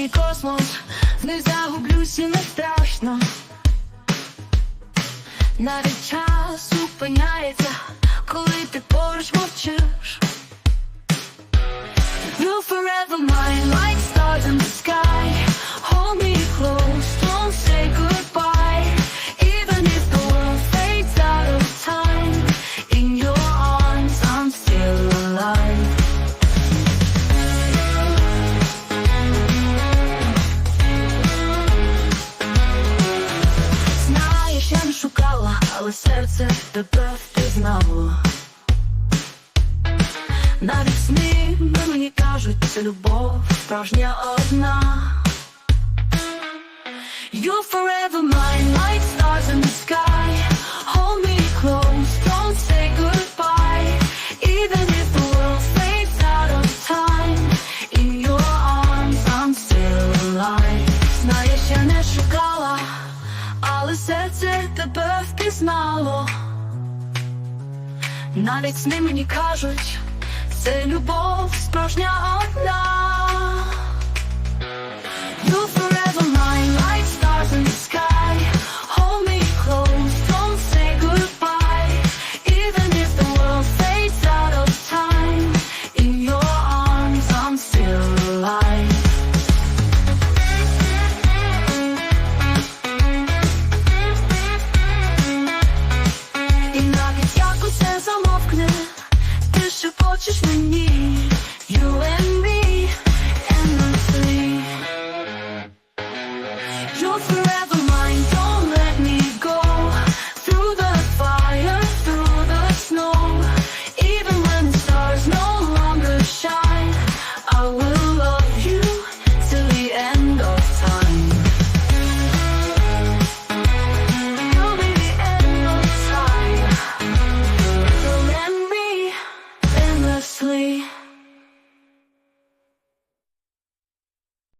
мій космос, не загублюся, не страшно. Навіть час зупиняється, коли ти поруч мовчиш. Серце тебе впізнало. Навіть сни мені кажуть, це любов справжня одна. You're forever mine, але серце тебе впізнало. Навіть сни мені кажуть, це любов справжня одна. just when you